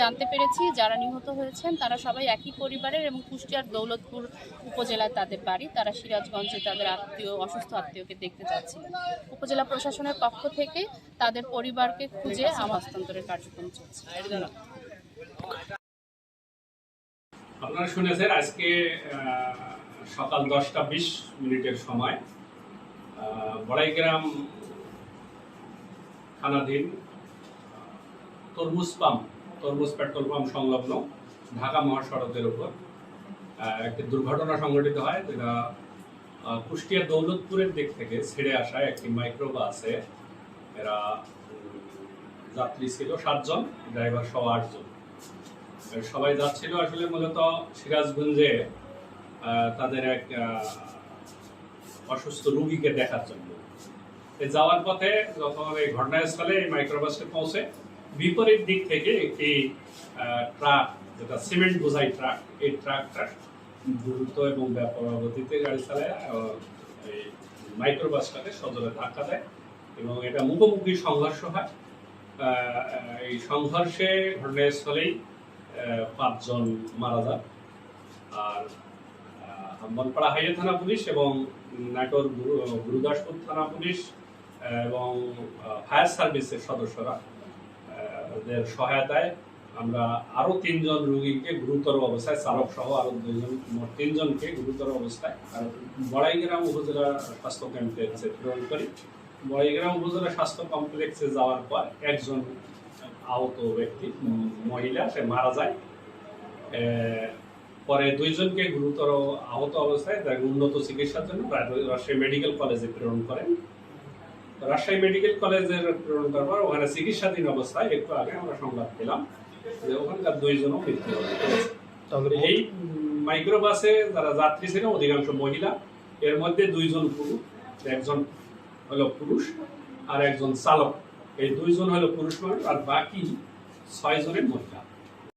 জানতে পেরেছি, যারা নিহত হয়েছেন, তারা সবাই একই পরিবারের এবং কুষ্টিয়ার দৌলতপুর উপজেলায় তাদের বাড়ি। তারা সিরাজগঞ্জে তাদের আত্মীয়, অসুস্থ আত্মীয়কে দেখতে যাচ্ছিলেন উপজেলা প্রশাসনের পক্ষ থেকে তাদের পরিবারকে খুঁজে আমার হস্তান্তরের কার্যক্রম চলছে। আপনারা শুনেছেন, আজকে সকাল দশটা বিশ মিনিটের সময় বড়াইগ্রাম থানাধীন তরমুজ পাম্প তরমুজ পেট্রোল পাম্প সংলগ্ন ঢাকা মহাসড়কের উপর একটি দুর্ঘটনা সংঘটিত হয়। যেটা কুষ্টিয়া দৌলতপুরের দিক থেকে ছেড়ে আসা একটি মাইক্রো বাসে এরা যাত্রী ছিল সাতজন, ড্রাইভার সহ আটজন। সবাই যাচ্ছিল আসলে মূলত সিরাজগঞ্জে তাদের এক অসুস্থ রুগীকে দেখার জন্য। যাওয়ার পথে যখন এই ঘটনাস্থলে এই মাইক্রোবাসে পৌঁছে বিপরীত দিক থেকে একটি ট্রাক যেটা সিমেন্ট বোঝাই ট্রাক এই ট্রাকটা দ্রুত এবং ব্যাপক গতিতে গাড়ি চালায় মাইক্রোবাসটাকে সজোরে ধাক্কা দেয় এবং এটা মুখোমুখি সংঘর্ষ হয়। এই সংঘর্ষে ঘটনাস্থলেই পাঁচজন মারা যান। আর আহ, আমবনপাড়া হাইওয়ে থানা পুলিশ এবং নাটোর গুরু- গুরুদাসপুর থানা পুলিশ এবং ফায়ার সার্ভিসের সদস্যরা সহায়তায় আমরা আরও তিনজন রোগীকে গুরুতর অবস্থায়, চালক সহ আরও দুজন মোট তিনজনকে গুরুতর অবস্থায় বড়াইগ্রাম উপজেলা স্বাস্থ্য কমপ্লেক্সে প্রেরণ করি। বড়াইগ্রাম উপজেলা স্বাস্থ্য কমপ্লেক্সে যাওয়ার পর একজন আহত ব্যক্তি মহিলা, সে মারা যায়। পরে দুইজনকে গুরুতর আহত অবস্থায় তাকে উন্নত চিকিৎসার জন্য রাজ- রাজশাহী মেডিকেল কলেজে প্রেরণ করেন। রাজশাহী মেডিকেল কলেজের প্রেরণ করার পর ওখানে চিকিৎসাধীন অবস্থায় একটু আগে আমরা সংবাদ পেলাম যে ওখানকার দুইজনও তাহলে এই মাইক্রোবাসে যারা যাত্রী ছিল অধিকাংশ মহিলা এর মধ্যে দুইজন পুরুষ একজন হলো পুরুষ আর একজন চালক। এই দুইজন হলো পুরুষ মানুষ আর বাকি ছয় জনের মহিলা।